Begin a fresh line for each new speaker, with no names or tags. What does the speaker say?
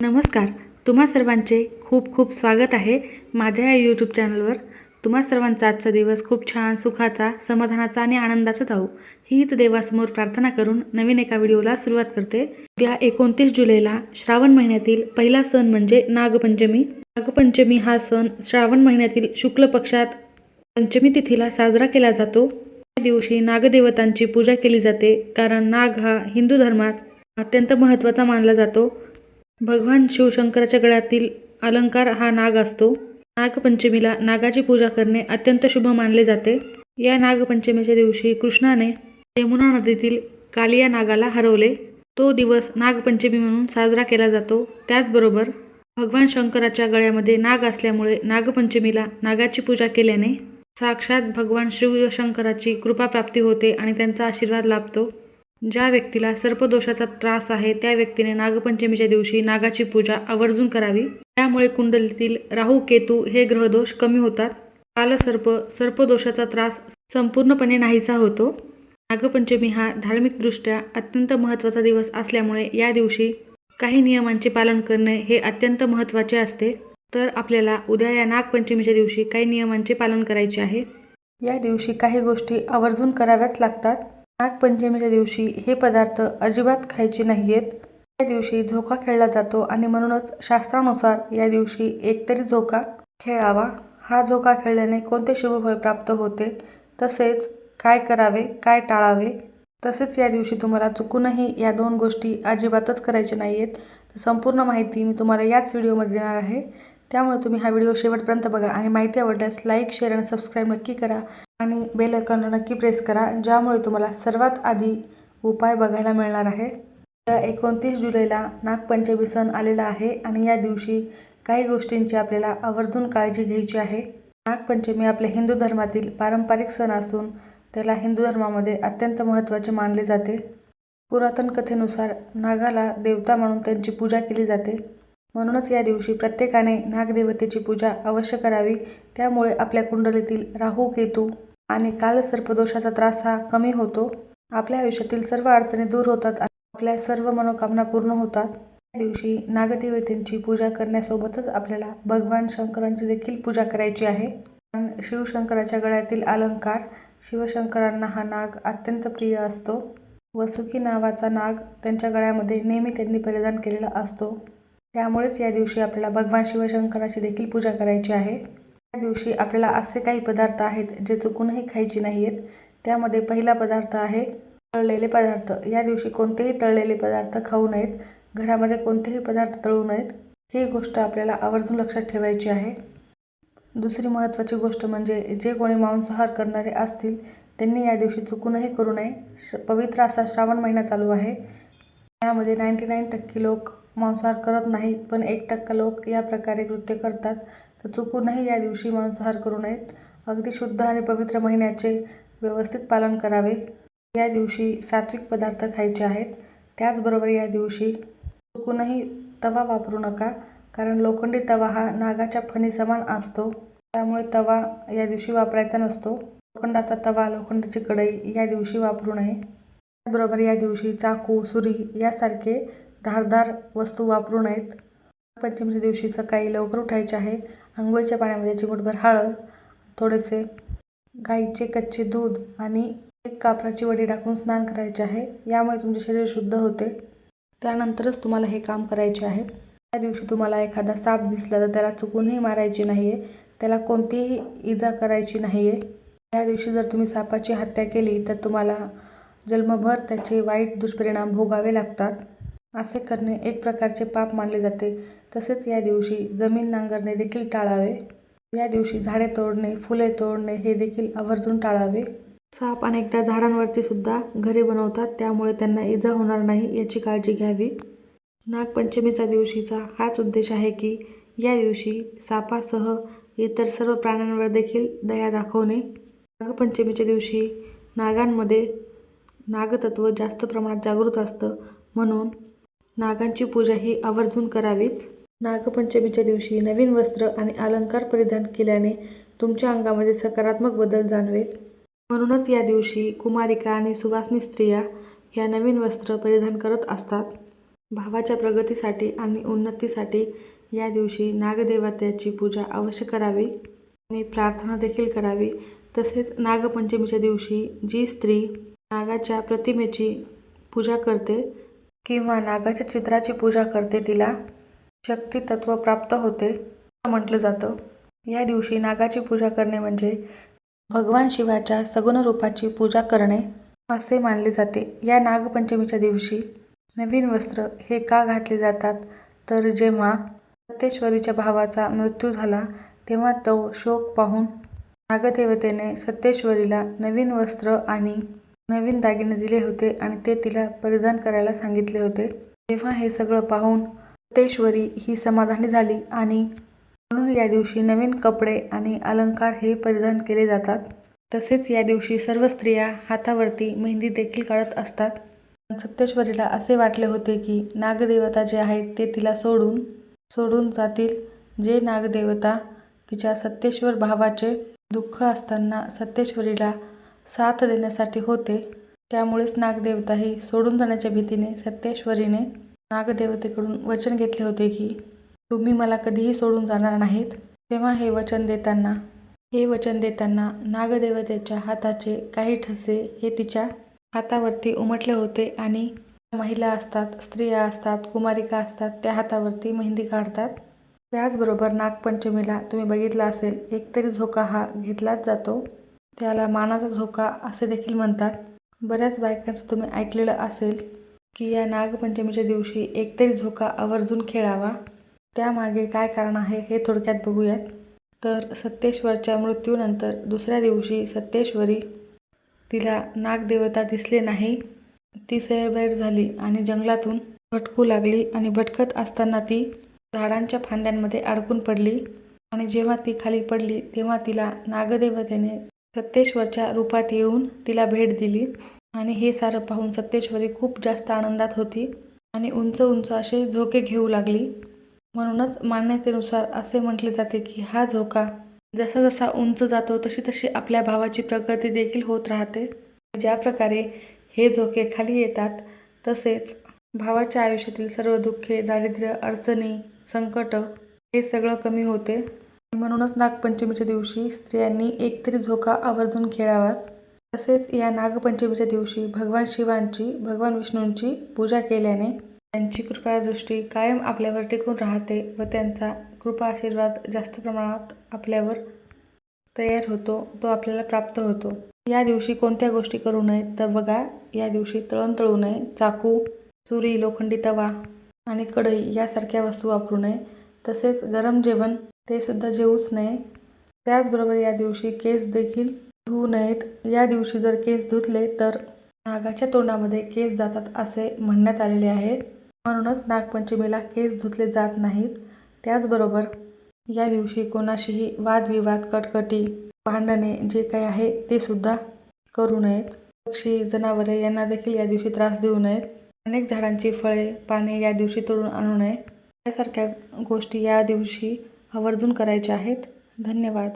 नमस्कार तुम्हा सर्वांचे खूप खूप स्वागत आहे माझ्या या यूट्यूब चॅनलवर तुम्हा सर्वांचा आजचा दिवस खूप छान सुखाचा समाधानाचा आणि आनंदाचा जाऊ हीच देवासमोर प्रार्थना करून नवीन एका व्हिडिओला सुरुवात करते. उद्या एकोणतीस जुलैला श्रावण महिन्यातील पहिला सण म्हणजे नागपंचमी. नागपंचमी हा सण श्रावण महिन्यातील शुक्ल पक्षात पंचमी तिथीला साजरा केला जातो. त्या दिवशी नागदेवतांची पूजा केली जाते कारण नाग हा हिंदू धर्मात अत्यंत महत्त्वाचा मानला जातो. भगवान शिवशंकराच्या गळ्यातील अलंकार हा नाग असतो. नागपंचमीला नागाची पूजा करणे अत्यंत शुभ मानले जाते. या नागपंचमीच्या दिवशी कृष्णाने यमुना नदीतील कालिया नागाला हरवले. तो दिवस नागपंचमी म्हणून साजरा केला जातो. त्याचबरोबर भगवान शंकराच्या गळ्यामध्ये नाग असल्यामुळे नागपंचमीला नागाची पूजा केल्याने साक्षात भगवान शिवशंकराची कृपा प्राप्ती होते आणि त्यांचा आशीर्वाद लाभतो. ज्या व्यक्तीला सर्पदोषाचा त्रास आहे त्या व्यक्तीने नागपंचमीच्या दिवशी नागाची पूजा आवर्जून करावी. त्यामुळे कुंडलीतील राहू केतू हे ग्रहदोष कमी होतात. कालसर्प सर्पदोषाचा त्रास संपूर्णपणे नाहीसा होतो. नागपंचमी हा धार्मिकदृष्ट्या अत्यंत महत्त्वाचा दिवस असल्यामुळे या दिवशी काही नियमांचे पालन करणे हे अत्यंत महत्त्वाचे असते. तर आपल्याला उद्या या नागपंचमीच्या दिवशी काही नियमांचे पालन करायचे आहे. या दिवशी काही गोष्टी आवर्जून कराव्याच लागतात. नागपंचमीच्या दिवशी हे पदार्थ अजिबात खायचे नाही आहेत या दिवशी झोका खेळला जातो आणि म्हणूनच शास्त्रानुसार या दिवशी एकतरी झोका खेळावा. हा झोका खेळल्याने कोणते शुभफळ प्राप्त होते? तसेच काय करावे? काय टाळावे? तसेच या दिवशी तुम्हाला चुकूनही या दोन गोष्टी अजिबातच करायच्या नाही आहेत तर संपूर्ण माहिती मी तुम्हाला याच व्हिडिओमध्ये देणार आहे. त्यामुळे तुम्ही हा व्हिडिओ शेवटपर्यंत बघा आणि माहिती आवडल्यास लाईक शेअर आणि सबस्क्राईब नक्की करा आणि बेल आयकॉनला नक्की प्रेस करा ज्यामुळे तुम्हाला सर्वात आधी उपाय बघायला मिळणार आहे. या एकोणतीस जुलैला नागपंचमी सण आलेला आहे आणि या दिवशी काही गोष्टींची आपल्याला आवर्जून काळजी घ्यायची आहे. नागपंचमी आपल्या हिंदू धर्मातील पारंपरिक सण असून त्याला हिंदू धर्मामध्ये अत्यंत महत्त्वाचे मानले जाते. पुरातन कथेनुसार नागाला देवता म्हणून त्यांची पूजा केली जाते. म्हणूनच या दिवशी प्रत्येकाने नागदेवतेची पूजा अवश्य करावी. त्यामुळे आपल्या कुंडलीतील राहू केतू आणि कालसर्पदोषाचा त्रास हा कमी होतो. आपल्या आयुष्यातील सर्व अडचणी दूर होतात आणि आपल्या सर्व मनोकामना पूर्ण होतात. या दिवशी नागदेवतेंची पूजा करण्यासोबतच आपल्याला भगवान शंकरांची देखील पूजा करायची आहे. कारण शिवशंकराच्या गळ्यातील अलंकार शिवशंकरांना हा नाग अत्यंत प्रिय असतो. वसुकी नावाचा नाग त्यांच्या गळ्यामध्ये नेहमी त्यांनी परिधान केलेला असतो. त्यामुळेच या दिवशी आपल्याला भगवान शिवशंकराची देखील पूजा करायची आहे. या दिवशी आपल्याला असे काही पदार्थ आहेत जे चुकूनही खायचे नाही आहेत त्यामध्ये पहिला पदार्थ आहे तळलेले पदार्थ. या दिवशी कोणतेही तळलेले पदार्थ खाऊ नयेत. घरामध्ये कोणतेही पदार्थ तळू नयेत. ही गोष्ट आपल्याला आवर्जून लक्षात ठेवायची आहे. दुसरी महत्त्वाची गोष्ट म्हणजे जे कोणी मांसाहार करणारे असतील त्यांनी या दिवशी चुकूनही करू नये. श पवित्र असा श्रावण महिना चालू आहे. यामध्ये नाईंटी नाईन टक्के लोक मांसाहार करत नाही पण एक टक्का लोक या प्रकारे कृत्य करतात. तर चुकूनही या दिवशी मांसाहार करू नयेत. अगदी शुद्ध आणि पवित्र महिन्याचे व्यवस्थित पालन करावे. या दिवशी सात्विक पदार्थ खायचे आहेत. त्याचबरोबर या दिवशी चुकूनही तवा वापरू नका कारण लोखंडी तवा हा नागाच्या फणी समान असतो. त्यामुळे तवा या दिवशी वापरायचा नसतो. लोखंडाचा तवा लोखंडाची कढई या दिवशी वापरू नये. त्याचबरोबर या दिवशी चाकू सुरी यासारखे धारदार वस्तू वापरू नयेत. पंचमीच्या दिवशी सकाळी लवकर उठायचे आहे. आंघोळीच्या पाण्यामध्ये चिमूटभर हळद थोडेसे गाईचे कच्चे दूध आणि एक कापराची वडी टाकून स्नान करायचे आहे. यामुळे तुमचे शरीर शुद्ध होते. त्यानंतरच तुम्हाला हे काम करायचे आहे. त्या दिवशी तुम्हाला एखादा साप दिसला तर त्याला चुकूनही मारायची नाही आहे त्याला कोणतीही इजा करायची नाही आहे या दिवशी जर तुम्ही सापाची हत्या केली तर तुम्हाला जन्मभर त्याचे वाईट दुष्परिणाम भोगावे लागतात. असे करणे एक प्रकारचे पाप मानले जाते. तसेच या दिवशी जमीन नांगरणे देखील टाळावे. या दिवशी झाडे तोडणे फुले तोडणे हे देखील आवर्जून टाळावे. साप अनेकदा झाडांवरती सुद्धा घरे बनवतात त्यामुळे त्यांना इजा होणार नाही याची काळजी घ्यावी. नागपंचमीचा दिवशीचा हाच उद्देश आहे की या दिवशी सापासह इतर सर्व प्राण्यांवर देखील दया दाखवणे. नागपंचमीच्या दिवशी नागांमध्ये नागतत्व जास्त प्रमाणात जागृत असतं म्हणून नागांची पूजा ही आवर्जून करावीच. नागपंचमीच्या दिवशी नवीन वस्त्र आणि अलंकार परिधान केल्याने तुमच्या अंगामध्ये सकारात्मक बदल जाणवेल. म्हणूनच या दिवशी कुमारिका आणि सुवासनी स्त्रिया या नवीन वस्त्र परिधान करत असतात. भावाच्या प्रगतीसाठी आणि उन्नतीसाठी या दिवशी नागदेवतेची पूजा अवश्य करावी आणि प्रार्थना देखील करावी. तसेच नागपंचमीच्या दिवशी जी स्त्री नागाच्या प्रतिमेची पूजा करते किंवा नागाच्या चित्राची पूजा करते तिला शक्तितत्व प्राप्त होते असं म्हटलं जातं. या दिवशी नागाची पूजा करणे म्हणजे भगवान शिवाच्या सगुण रूपाची पूजा करणे असे मानले जाते. या नागपंचमीच्या दिवशी नवीन वस्त्र हे का घातले जातात? तर जेव्हा सत्तेश्वरीच्या भावाचा मृत्यू झाला तेव्हा तो शोक पाहून नागदेवतेने सत्तेश्वरीला नवीन वस्त्र आणि नवीन दागिने दिले होते आणि ते तिला परिधान करायला सांगितले होते. तेव्हा हे सगळं पाहून सत्तेश्वरी ही समाधानी झाली आणि म्हणून या दिवशी नवीन कपडे आणि अलंकार हे परिधान केले जातात. तसेच या दिवशी सर्व स्त्रिया हातावरती मेहंदी देखील काढत असतात. सत्तेश्वरीला असे वाटले होते की नागदेवता जे आहेत ते तिला सोडून सोडून जातील. जे नागदेवता तिच्या सत्तेश्वर भावाचे दुःख असताना सत्तेश्वरीला साथ देण्यासाठी होते. त्यामुळेच नागदेवता ही सोडून जाण्याच्या भीतीने सत्तेश्वरीने नागदेवतेकडून वचन घेतले होते की तुम्ही मला कधीही सोडून जाणार नाहीत. तेव्हा हे वचन देताना हे वचन देताना नागदेवतेच्या हाताचे काही ठसे हे तिच्या हातावरती उमटले होते आणि महिला असतात स्त्रिया असतात कुमारिका असतात त्या हातावरती मेहंदी काढतात. त्याचबरोबर नागपंचमीला तुम्ही बघितलं असेल एकतरी झोका हा घेतलाच जातो. त्याला मानाचा झोका असे देखील म्हणतात. बऱ्याच बायकांचं तुम्ही ऐकलेलं असेल की या नागपंचमीच्या दिवशी एकतरी झोका आवर्जून खेळावा. त्यामागे काय कारण आहे हे थोडक्यात बघूयात. तर सत्तेश्वरच्या मृत्यूनंतर दुसऱ्या दिवशी सत्तेश्वरी तिला नागदेवता दिसले नाही. ती सैरबैर झाली आणि जंगलातून भटकू लागली आणि भटकत असताना ती झाडांच्या फांद्यांमध्ये अडकून पडली. आणि जेव्हा ती खाली पडली तेव्हा तिला नागदेवतेने सत्तेश्वरच्या रूपात येऊन तिला भेट दिली. आणि हे सारं पाहून सत्तेश्वरी खूप जास्त आनंदात होती आणि उंच उंच असे झोके घेऊ लागली. म्हणूनच मान्यतेनुसार असे म्हटले जाते की हा झोका जसा जसा उंच जातो तशी तशी आपल्या भावाची प्रगती देखील होत राहते. ज्या प्रकारे हे झोके खाली येतात तसेच भावाच्या आयुष्यातील सर्व दुःखे दारिद्र्य अडचणी संकट हे सगळं कमी होते. म्हणूनच नागपंचमीच्या दिवशी स्त्रियांनी एकतरी झोका आवर्जून खेळावाच. तसेच या नागपंचमीच्या दिवशी भगवान शिवांची भगवान विष्णूंची पूजा केल्याने त्यांची कृपादृष्टी कायम आपल्यावर टिकून राहते व त्यांचा कृपा आशीर्वाद जास्त प्रमाणात आपल्यावर तयार होतो तो आपल्याला प्राप्त होतो. या दिवशी कोणत्या गोष्टी करू नयेत तर बघा या दिवशी तळण तळू नये चाकू सुरी लोखंडी तवा आणि कढई यासारख्या वस्तू वापरू नये. तसेच गरम जेवण ते सुद्धा जेवूच नये. त्याचबरोबर या दिवशी केस देखील धुवू नयेत. या दिवशी जर केस धुतले तर नागाच्या तोंडामध्ये केस जातात असे म्हणण्यात आलेले आहे. म्हणूनच नागपंचमीला केस धुतले जात नाहीत. त्याचबरोबर या दिवशी कोणाशीही वादविवाद कटकटी भांडणे जे काही आहे ते सुद्धा करू नयेत. पक्षी जनावरे यांना देखील या दिवशी त्रास देऊ नयेत. अनेक झाडांची फळे पाने या दिवशी तोडून आणू नये. यासारख्या गोष्टी या दिवशी आवर्जून करायच्या आहेत. धन्यवाद.